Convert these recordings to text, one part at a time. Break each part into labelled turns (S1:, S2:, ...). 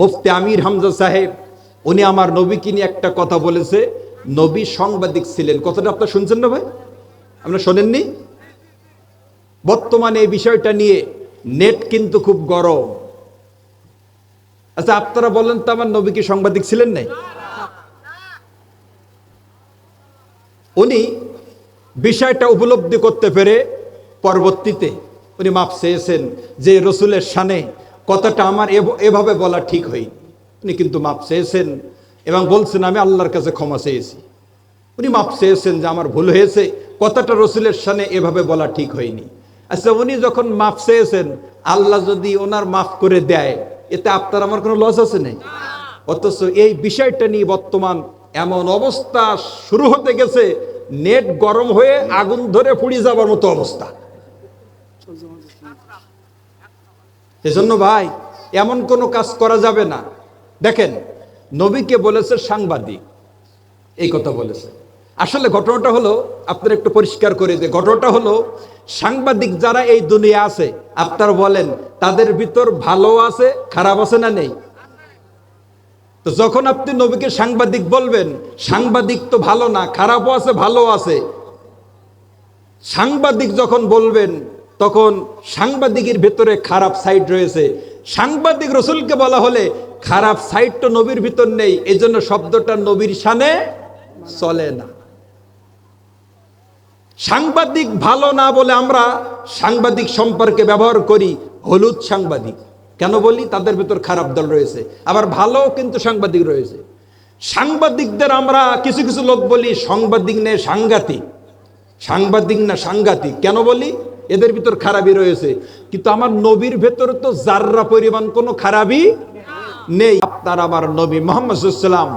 S1: মুফতি আমির হামজা সাহেব, উনি আমার নবীকে নিয়ে একটা কথা বলেছে। নবী সাংবাদিক ছিলেন। কথাটা আপনার শুনছেন না ভাই? আপনারা শোনেননি? বর্তমানে এই বিষয়টা নিয়ে নেট কিন্তু খুব গরম। আচ্ছা আপনারা বলেন তো আমার নবী কি সাংবাদিক ছিলেন নাই? উনি বিষয়টা উপলব্ধি করতে পেরে পরবর্তীতে উনি মাপ চেয়েছেন যে রসুলের সানে কথাটা আমার এভ- এভাবে বলা ঠিক হয়নি। উনি কিন্তু মাপ চেয়েছেন এবং বলছেন, আমি আল্লাহর কাছে ক্ষমা চেয়েছি। উনি মাপ চেয়েছেন যে আমার ভুল হয়েছে। কথাটা রসুলের সানে এভাবে বলা ঠিক হয়নি। আচ্ছা উনি যখন মাপ চেয়েছেন, আল্লাহ যদি ওনার মাফ করে দেয়, এতে আপনার আমার কোনো লস আছে নেই? অথচ এই বিষয়টা নিয়ে বর্তমান এমন অবস্থা শুরু হতে গেছে, নেট গরম হয়ে আগুন ধরে পুড়িয়ে যাবার মতো অবস্থা। এজন্য ভাই, এমন কোনো কাজ করা যাবে না। দেখেন, নবীকে বলেছে সাংবাদিক, এই কথা বলেছে। আসলে ঘটনাটা হলো, আপনারা একটু পরিষ্কার করে দিয়ে ঘটনাটা হলো, সাংবাদিক যারা এই দুনিয়া আছে, আপনারা বলেন, তাদের ভিতর ভালো আছে, খারাপ আছে না নেই? তো যখন আপনি নবীকে সাংবাদিক বলবেন, সাংবাদিক তো ভালো না, খারাপও আছে ভালো আছে। সাংবাদিক যখন বলবেন তখন সাংবাদিকের ভেতরে খারাপ সাইড রয়েছে। সাংবাদিক রসুলকে বলা হলে খারাপ সাইড তো নবীর ভিতর নেই এই জন্য শব্দটা নবীর সানে চলে না। সাংবাদিক ভালো না বলে আমরা সাংবাদিক সম্পর্কে ব্যবহার করি, হলুদ সাংবাদিক। কেন বলি? তাদের ভিতর খারাপ দল রয়েছে। আবার ভালো কিন্তু সাংবাদিক রয়েছে। সাংবাদিকদের আমরা কিছু কিছু লোক বলি সাংবাদিক নে সাংঘাতিক। সাংবাদিক না সাংঘাতিক। কেন বলি? এদের ভিতর খারাপই রয়েছে। কিন্তু আমার নবীর ভেতর তো জাররা পরিমাণ কোনো খারাপই নেই। আপনার আমার নবী মোহাম্মদ সাল্লাম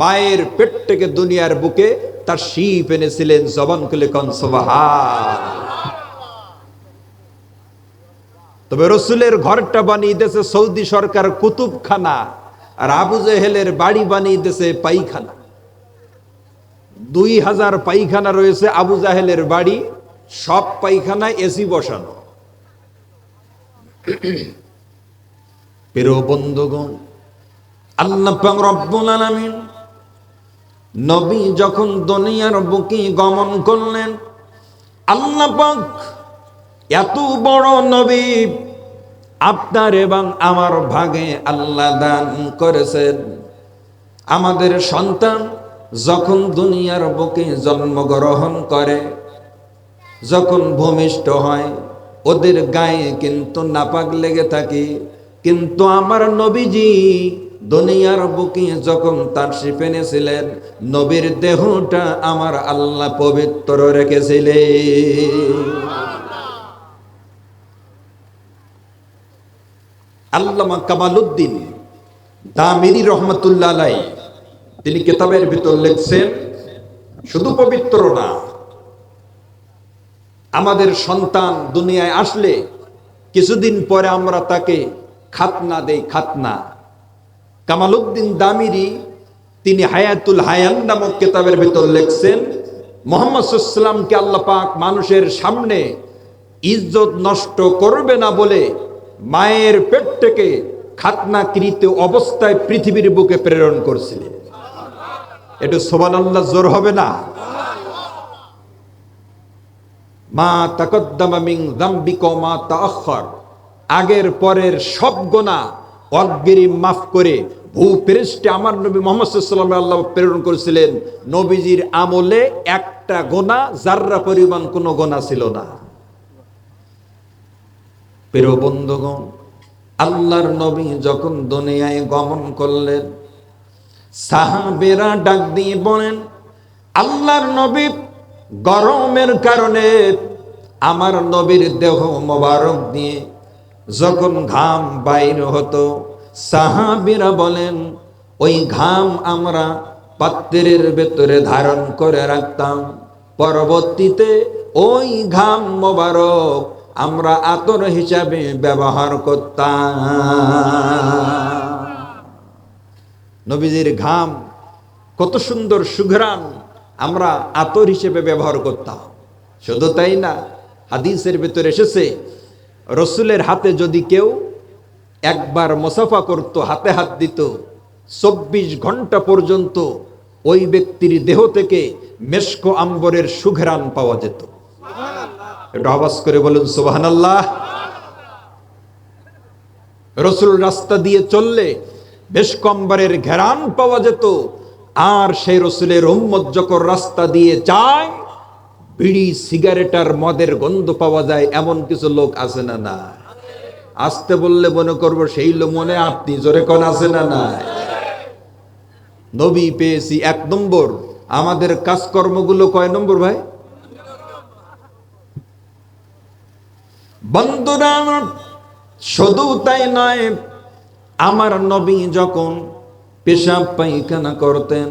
S1: মায়ের পেট থেকে দুনিয়ার বুকে তার শিপ এনেছিলেন জবান সুবহান। তবে রসুলের ঘরটা বানিয়ে দিয়েছে সৌদি সরকার কুতুবখানা আর আবু জেহেলের বাড়ি বানিয়ে দিয়েছে পাইখানা দুই হাজার পাইখানা রয়েছে আবু জাহেলের বাড়ি। সব পায়খানায় এসি বসানো। প্রিয় বন্ধুগণ আল্লাহ রব্বুল নবী যখন দুনিয়ার বুকে গমন করলেন আল্লাহ এত বড় নবী আপনার এবং আমার ভাগে আল্লাহ দান করেছেন। আমাদের সন্তান যখন দুনিয়ার বুকে জন্মগ্রহণ করে যখন ভূমিষ্ঠ হয়, ওদের গায়ে কিন্তু নাপাক লেগে থাকে। কিন্তু আমার নবীজি দুনিয়ার বুকে যখন তার পেনেছিলেন নবীর দেহটা আমার আল্লাহ পবিত্র রেখেছিলেন। আল্লামা কামালুদ্দিন দামিরি রহমতুল্লাহ তিনি কেতাবের ভিতর লিখছেন, শুধু পবিত্র না আমাদের সন্তান দুনিয়ায় আসলে কিছুদিন পরে আমরা তাকে খাতনা দেই, খাতনা। কামালুদ্দিন দামিরি, তিনি হায়াতুল হায়ান নামক কেতাবের ভিতর লিখছেন, মোহাম্মদ সাল্লামকে আল্লাহ পাক মানুষের সামনে ইজ্জত নষ্ট করবে না বলে মায়ের পেট থেকে খাতনাকৃত অবস্থায় পৃথিবীর বুকে প্রেরণ করছিলেন। একটু সোবান আল্লাহ জোর হবে না। মা তাকদ্দামা দাম্বিক মা তাআখার আগের পরের সব গোনা অগ্রিম মাফ করে ভূ পৃষ্ঠে আমার নবী মোহাম্মদ সাল্লাম আল্লাহ প্রেরণ করেছিলেন। নবীজির আমলে একটা গোনা জাররা পরিমাণ কোনো গোনা ছিল না। প্রিয় বন্ধুগণ, আল্লাহর নবী যখন দুনিয়ায় গমন করলেন, সাহাবেরা ডাক দিয়ে বলেন, আল্লাহর নবী গরমের কারণে আমার নবীর দেহ মোবারক দিয়ে যখন ঘাম বাইর হতো, সাহাবিরা বলেন, ওই ঘাম আমরা পাত্রের ভেতরে ধারণ করে রাখতাম। পরবর্তীতে ওই ঘাম মোবারক আমরা আতর হিসাবে ব্যবহার করতাম। নবীজির ঘাম কত সুন্দর সুঘ্রাণ আমরা আতর হিসেবে ব্যবহার করতাম। শুধু তাই না হাদিসের ভিতরে এসেছে, রসুলের হাতে যদি কেউ একবার মোসাফা করত, হাতে হাত দিত, চব্বিশ ঘণ্টা পর্যন্ত ওই ব্যক্তির দেহ থেকে মেশকো আম্বরের সুঘেরান পাওয়া যেত। একটু আওয়াজ করে বলুন, সুবহানাল্লাহ। রসুল রাস্তা দিয়ে চললে বেশ কম্বরের ঘেরান পাওয়া যেত, আর সেই রসুলের উম্মত যখন রাস্তা দিয়ে যায় বিড়ি সিগারেট আর মদের গন্ধ পাওয়া যায়, এমন কিছু লোক আছে না না আসতে বললে মনে করব সেই লোক মনে আপনি, জোরে কোন আছে না না নবী পেয়েছি এক নম্বর। আমাদের কাজকর্মগুলো কয় নম্বর ভাই? বন্ধুরা, শুধু তাই নয়, আমার নবী যখন পেশাব পায়খানা করতেন,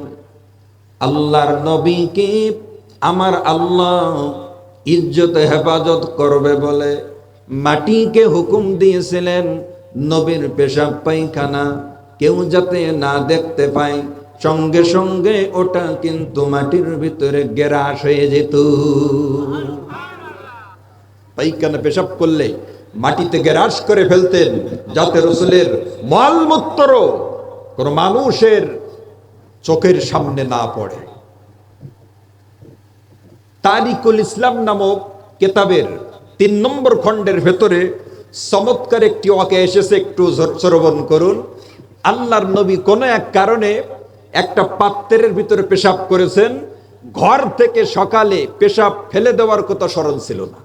S1: আল্লাহর নবীকে আমার আল্লাহ ইজ্জত হেফাজত করবে বলে মাটিকে হুকুম দিয়েছিলেন নবীর পেশাব পায়খানা। কেউ যাতে না দেখতে পায়, সঙ্গে সঙ্গে ওটা কিন্তু মাটির ভিতরে গেরাস হয়ে যেত। পাইখানা পেশাব করলে মাটিতে গ্রাস করে ফেলতেন, যাতে রসুলের মলমূত্র কোন মানুষের চোখের সামনে না পড়ে। তারিকুল ইসলাম নামক কেতাবের তিন নম্বর খণ্ডের ভেতরে চমৎকার একটি ওয়াকে এসেছে, একটু শ্রবণ করুন। আল্লাহর নবী কোন এক কারণে একটা পাত্রের ভিতরে পেশাব করেছেন, ঘর থেকে সকালে পেশাব ফেলে দেওয়ার কথা স্মরণ ছিল না।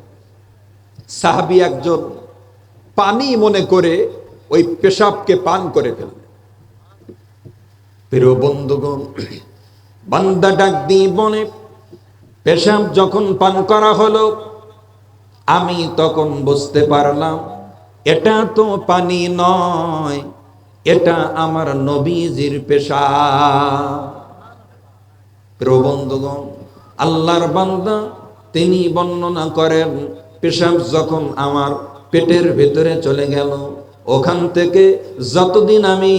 S1: সাহাবি একজন পানি মনে করে ওই পেশাবকে পান করে ফেললেন। প্রিয় বন্ধুগণ, বান্দা ডাক দিয়ে বনে পেশাব যখন পান করা হলো, আমি তখন বুঝতে পারলাম, এটা তো পানি নয়, এটা আমার নবীজির পেশা প্রিয় বন্ধুগণ, আল্লাহর বান্দা, তিনি বর্ণনা করেন, পেশাব যখন আমার পেটের ভেতরে চলে গেল, ওখান থেকে যতদিন আমি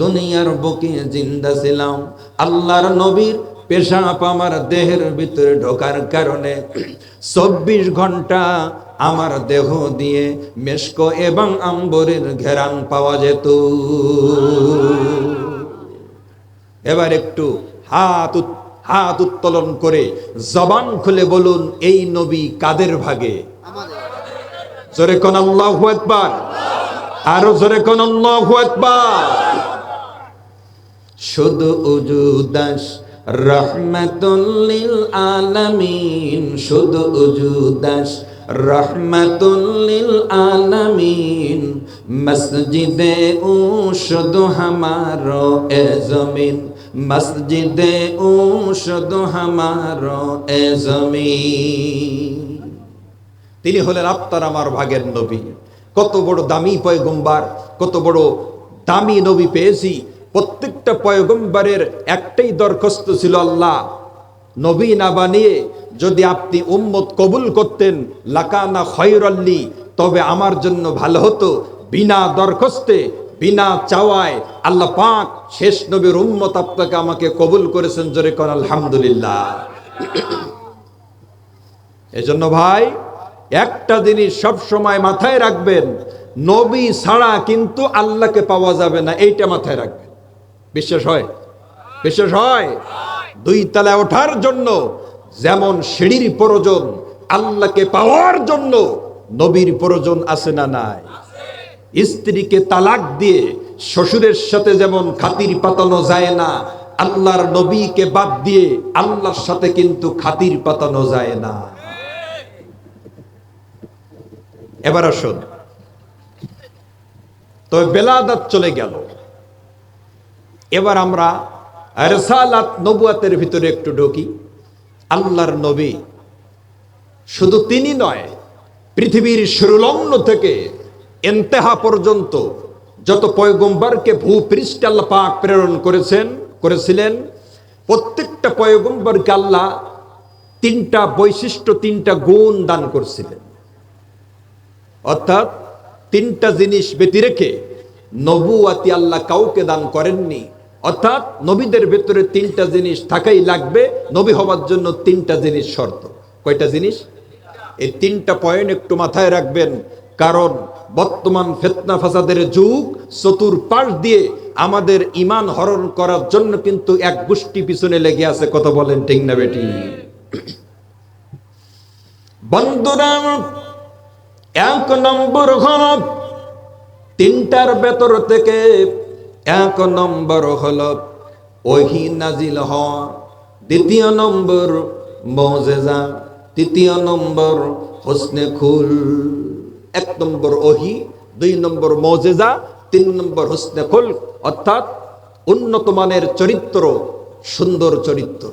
S1: দুনিয়ার বুকে জিন্দা ছিলাম, আল্লাহর নবীর পেশাব আমার দেহের ভিতরে ঢোকার কারণে চব্বিশ ঘণ্টা আমার দেহ দিয়ে মেশকো এবং আম্বরের ঘেরান পাওয়া যেত। এবার একটু হাত হাত উত্তোলন করে জবান খুলে বলুন, এই নবী কাদের ভাগে? জোরে কোন একবার আরও জোরে কোন আল্লাহ একবার শুধু উজুদাস রহমাতুল্লিল আলামিন, শুধু উজুদাস। রহমাতুল্লিল আলামিন, মসজিদে ও শুধু হামারো এ জমিন। মসজিদে ও শুধু হামারো এ জমিন। তিনি হলেন আপনার আমার ভাগের নবী। কত বড় দামি পয়গম্বার, কত বড় দামি নবী পেয়েছি। প্রত্যেকটা পয়গম্বরের একটাই দরখাস্ত ছিল আল্লাহ। নবী না বানিয়ে যদি আপনি উম্মত কবুল করতেন, লাকানা খয়রল্লি, তবে আমার জন্য ভালো হতো। বিনা দরখাস্তে, বিনা চাওয়ায় আল্লাহ পাক শেষ নবীর উম্মত আপনাকে আমাকে কবুল করেছেন জোরে কর আলহামদুলিল্লাহ। এজন্য ভাই, একটা জিনিস সব সময় মাথায় রাখবেন, নবী ছাড়া কিন্তু আল্লাহকে পাওয়া যাবে না, এইটা মাথায় রাখবেন। বিশ্বাস হয়? বিশ্বাস হয়? দুই তলায় ওঠার জন্য, যেমন সিঁড়ির প্রয়োজন, আল্লাহকে পাওয়ার জন্য নবীর প্রয়োজন আছে না নাই? স্ত্রীকে তালাক দিয়ে শ্বশুরের সাথে যেমন খাতির পাতানো যায় না, আল্লাহর নবীকে বাদ দিয়ে আল্লাহর সাথে কিন্তু খাতির পাতানো যায় না। এবার আসুন। তবে বেলাদাত চলে গেল। এবার আমরা রেসালাত নবুয়াতের ভিতরে একটু ঢুকি। আল্লাহর নবী শুধু তিনি নয়, পৃথিবীর সুরলগ্ন থেকে এন্তেহা পর্যন্ত যত পয়গম্বরকে ভূপৃষ্ঠে আল্লাহ পাক প্রেরণ করেছেন, করেছিলেন, প্রত্যেকটা পয়গম্বরকে আল্লাহ তিনটা বৈশিষ্ট্য, তিনটা গুণ দান করছিলেন। অর্থাৎ তিনটা জিনিস ব্যতি রেখে নবুয়াতি আল্লাহ কাউকে দান করেননি অর্থাৎ নবীদের ভেতরে তিনটা জিনিস থাকাই লাগবে, নবী হওয়ার জন্য তিনটা জিনিস শর্ত। কয়টা জিনিস? এই তিনটা পয়েন্ট একটু মাথায় রাখবেন, কারণ বর্তমান ফেতনা ফাসাদের যুগ চতুর্পাশ দিয়ে আমাদের ইমান হরণ করার জন্য কিন্তু এক গোষ্ঠী পিছনে লেগে আছে, কথা বলেন ঠিক না বেটি? বন্ধুরা, এক নম্বর তিনটার ভেতর থেকে এক নম্বর হল ওহি নাজিল হওয়া। দ্বিতীয় নম্বর মজেজা। তৃতীয় নম্বর হোসনে খুল। এক নম্বর ওহি, দুই নম্বর মজেজা, তিন নম্বর হোসনে খুল। অর্থাৎ উন্নত মানের চরিত্র, সুন্দর চরিত্র।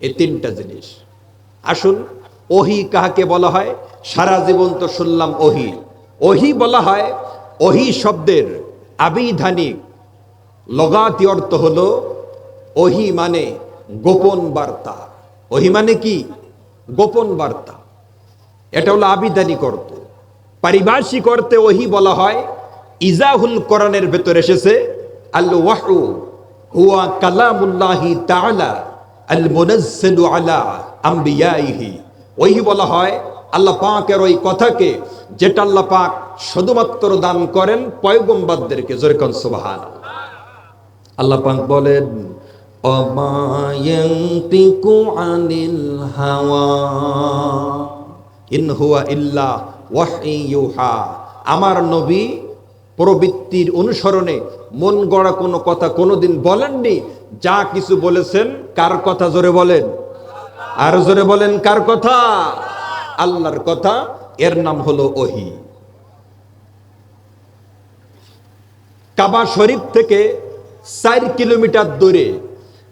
S1: এই তিনটা জিনিস। আসুন, ওহি কাহাকে বলা হয়? সারা জীবন তো শুনলাম ওহি। ওহি বলা হয়, ওহি শব্দের আবিধানিক লগাতি অর্থ হলো ওহি মানে গোপন বার্তা। ওহি মানে কি? গোপন বার্তা। এটা হলো আবিধানিক অর্থ পারিভাষিক অর্থে ওহি বলা হয়, ইজাহুল কোরআনের ভেতর এসেছে আল ওয়াহু হুয়া কালামুল্লাহি তাআলা আল মুনাজ্জালু আলা আম্বিয়াইহি। ওহি বলা হয়, আল্লাহ পাকের ওই কথাকে যেটা আল্লাহ পাক শুধুমাত্র দান করেন পয়গম্বাদদেরকে জোরে কোন সুবহান আল্লাহ পাক বলেন অমায়ন্তিকু আনিল হাওয়া, ইন হুয়া ইল্লা ওয়াহিয়ুহা আমার নবী প্রবৃত্তির অনুসরণে মন গড়া কোনো কথা কোনোদিন বলেননি। যা কিছু বলেছেন, কার কথা জোরে বলেন? আর জোরে বলেন, কার কথা? আল্লাহর কথা, এর নাম হলো ওহি। কাবা শরীফ থেকে চার কিলোমিটার দূরে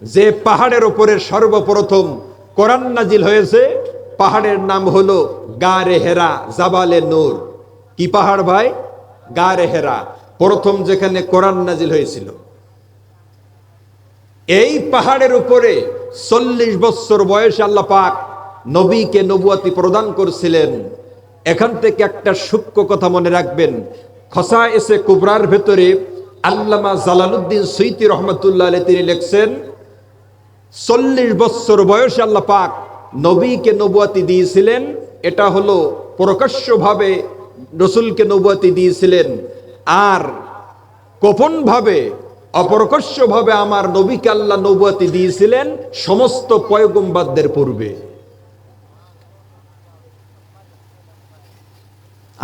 S1: যে পাহাড়ের ওপরে সর্বপ্রথম কোরআন নাজিল হয়েছে, পাহাড়ের নাম হলো গারে হেরা, জাবালে নূর। কি পাহাড় ভাই? গারে হেরা। প্রথম যেখানে কোরআন নাজিল হয়েছিল। এই পাহাড়ের উপরে চল্লিশ বছর বয়সে আল্লাহ পাক নবীকে নবুয়াতি প্রদান করছিলেন। এখান থেকে একটা সূক্ষ্ম কথা মনে রাখবেন। খসা এসে কুবরার ভেতরে আল্লামা জালালুদ্দিন সৈতি রহমতুল্লাহ তিনি লিখছেন, চল্লিশ বছর বয়সে আল্লাহ পাক নবীকে নবুয়াতি দিয়েছিলেন। এটা হলো প্রকাশ্যভাবে রসুলকে নবুয়াতি দিয়েছিলেন। আর গোপনভাবে, অপ্রকাশ্যভাবে আমার নবীকে আল্লাহ নবুয়াতি দিয়েছিলেন সমস্ত পয়গম্বাদদের পূর্বে।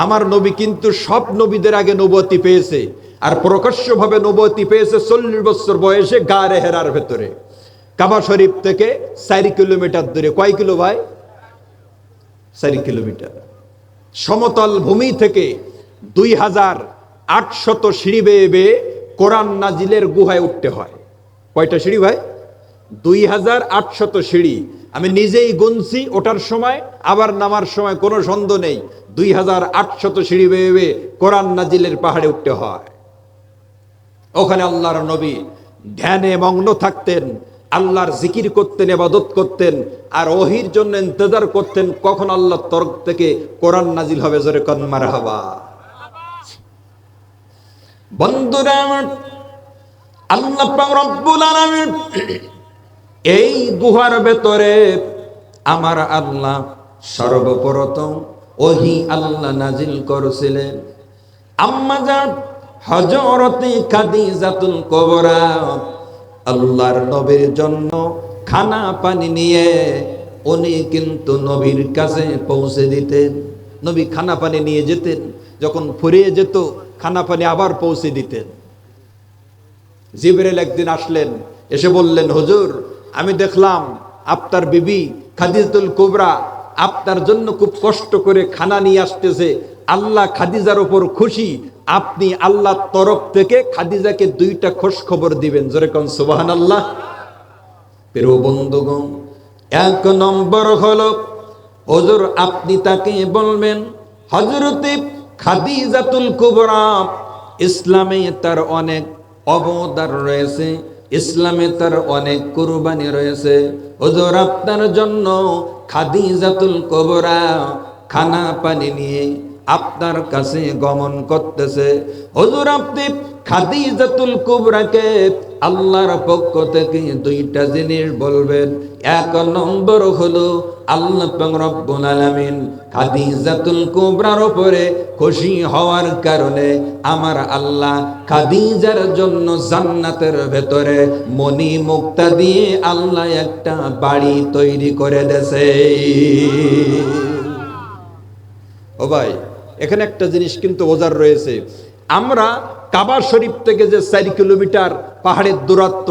S1: আমার নবী কিন্তু সব নবীদের আগে নবতি পেয়েছে। আর প্রকাশ্যভাবে নবতি পেয়েছে চল্লিশ বছর বয়সে গারে হেরার ভেতরে। কাবা শরীফ থেকে চারি কিলোমিটার দূরে। কয় কিলো ভাই? চারি কিলোমিটার। সমতল ভূমি থেকে দুই হাজার আটশত সিঁড়ি বেয়ে বেয়ে কোরআন নাজিলের গুহায় উঠতে হয়। কয়টা সিঁড়ি ভাই? দুই হাজার আটশত সিঁড়ি। আমি নিজেই গুনছি, ওঠার সময়, আবার নামার সময় কোনো সন্দেহ নেই। দুই হাজার আটশত সিঁড়ি বেয়ে বেয়ে কোরআন নাজিলের পাহাড়ে উঠতে হয়। ওখানে আল্লাহর নবী ধ্যানে মগ্ন থাকতেন, আল্লাহর জিকির করতেন এবাদত করতেন, আর ওহির জন্য ইন্তজার করতেন, কখন আল্লাহর তরফ থেকে কোরআন নাজিল হবে জোরে কন্মার হবা বন্ধুরা আল্লাহ রব্বুল আলামিন এই গুহার ভেতরে আমার আল্লাহ সর্বপ্রথম ওহি আল্লাহ নাজিল করছিলেন। আম্মাজান হজরতে খাদিজাতুল কবরা, আল্লাহর নবীর জন্য খানা পানি নিয়ে উনি কিন্তু নবীর কাছে পৌঁছে দিতেন। নবী খানা পানি নিয়ে যেতেন, যখন ফুরিয়ে যেত, খানা পানি আবার পৌঁছে দিতেন। জিবরেল একদিন আসলেন, এসে বললেন, হুজুর, আমি দেখলাম আপনার বিবি খাদিজাতুল কুবরা আপনার জন্য খুব কষ্ট করে খানা নিয়ে আসতেছে। আল্লাহ খাদিজার ওপর খুশি। আপনি আল্লাহর তরফ থেকে খাদিজাকে দুইটা খোঁজ খবর দিবেন। জোরে কন সুবাহান আল্লাহ প্রিয় বন্ধুগণ, এক নম্বর হল, হজুর আপনি তাকে বলবেন হজরতে খাদিজাতুল কুবরা, ইসলামে তার অনেক অবদান রয়েছে। ইসলামে তার অনেক কুরবানি রয়েছে। হজুর, আপনার জন্য খাদি জাতুল কবরা খানা পানি নিয়ে আপনার কাছে গমন করতেছে। হজুর, আপনি খাদিজাতুল কুবরাকে আল্লাহর পক্ষ থেকে দুইটা জিনিস বলবেন। এক নম্বর হলো আল্লাহ রব্বুল আলামিন খাদিজাতুল কুবরার উপরে খুশি হওয়ার কারণে আমার আল্লাহ খাদিজার জন্য জান্নাতের ভেতরে মনি মুক্তা দিয়ে আল্লাহ একটা বাড়ি তৈরি করে দেছে ও ভাই, এখানে একটা জিনিস কিন্তু ওজার রয়েছে। আমরা কাবা শরীফ থেকে যে চার কিলোমিটার পাহাড়ের দূরত্ব,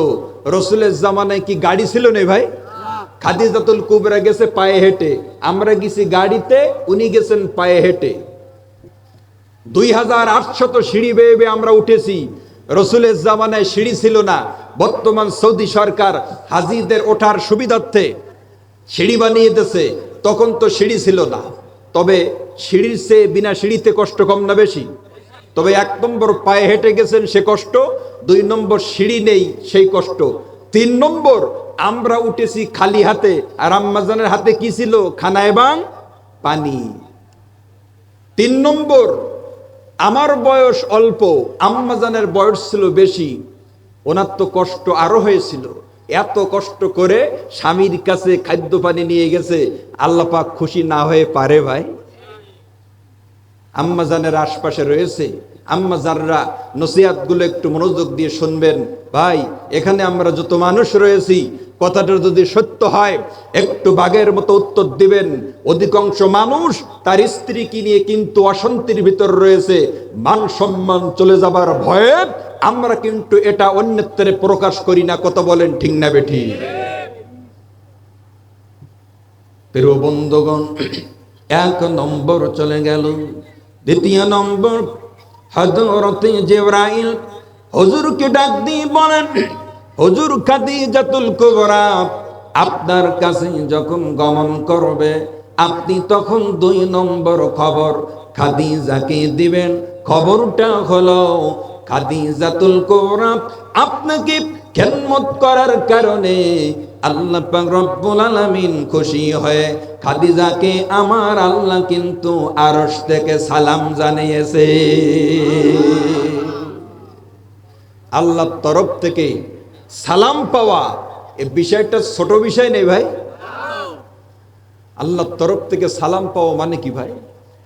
S1: রসুলের জামানায় কি গাড়ি ছিল না ভাই? খাদিজাতুল কুবরা গেছে পায়ে হেঁটে। আমরা গেছি গাড়িতে, উনি গেছেন পায়ে হেঁটে। দুই হাজার আটশত সিঁড়ি বেয়ে বেয়ে আমরা উঠেছি। রসুলের জামানায় সিঁড়ি ছিল না। বর্তমান সৌদি সরকার হাজিদের ওঠার সুবিধার্থে সিঁড়ি বানিয়ে দিয়েছে। তখন তো সিঁড়ি ছিল না। তবে সিঁড়ির চেয়ে বিনা সিঁড়িতে কষ্ট কম না বেশি। তবে এক নম্বর পায়ে হেঁটে গেছেন সে কষ্ট, দুই নম্বর সিঁড়ি নেই সেই কষ্ট, তিন নম্বর আমরা উঠেছি খালি হাতে, আর আম্মাজানের হাতে কি ছিল? খানা এবং পানি। তিন নম্বর, আমার বয়স অল্প, আম্মাজানের বয়স ছিল বেশি, ওনার তো কষ্ট আরও হয়েছিল। এত কষ্ট করে স্বামীর কাছে খাদ্য পানি নিয়ে গেছে, আল্লাপাক খুশি না হয়ে পারে ভাই। আম্মাজানের আশপাশে রয়েছে। আম্মাজানরা নসিহাতগুলো একটু মনোযোগ দিয়ে শুনবেন। ভাই, এখানে আমরা যত মানুষ রয়েছি, কথাটা যদি সত্য হয়, একটু বাঘের মতো উত্তর দিবেন। অধিকাংশ মানুষ তার স্ত্রীকে নিয়ে কিন্তু অশান্তির ভিতর রয়েছে। মান সম্মান চলে যাবার ভয়ে আমরা কিন্তু এটা অন্যত্রে প্রকাশ করি না। কত বলেন ঠিক না বেঠি? প্রিয় বন্ধুগণ, এক নম্বর চলে গেল। দ্বিতীয় নম্বর হজরতে জেব্রাইল হজুরকে ডাক দিয়ে বলেন, হজুর খাদি জাতুল কুবরা, আপনার কাছে যখন গমন করবে, আপনি তখন দুই নম্বর খবর খাদিজাকে দিবেন। খবরটা হলো, খাদিজাতুল কুবরা আপনাকে খেদমত করার কারণে আল্লাহ রব্বুল আলামিন খুশি হয়ে খাদিজাকে আমার আল্লাহ কিন্তু আরশ থেকে সালাম জানিয়েছে। আল্লাহর তরফ থেকে সালাম পাওয়া এ বিষয়টা ছোট বিষয় নেই ভাই। আল্লাহর তরফ থেকে সালাম পাওয়া মানে কি ভাই?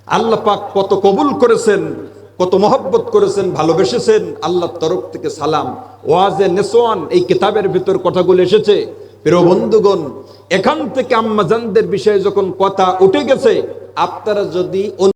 S1: আল্লাহ পাক কত কবুল করেছেন, কত মহব্বত করেছেন, ভালোবেসেছেন, আল্লাহর তরফ থেকে সালাম। ওয়াজে নেসোয়ান এই কিতাবের ভিতর কথাগুলো এসেছে। প্রিয় বন্ধুগণ এখান থেকে আম্মাজানদের বিষয়ে যখন কথা উঠে গেছে আপনারা যদি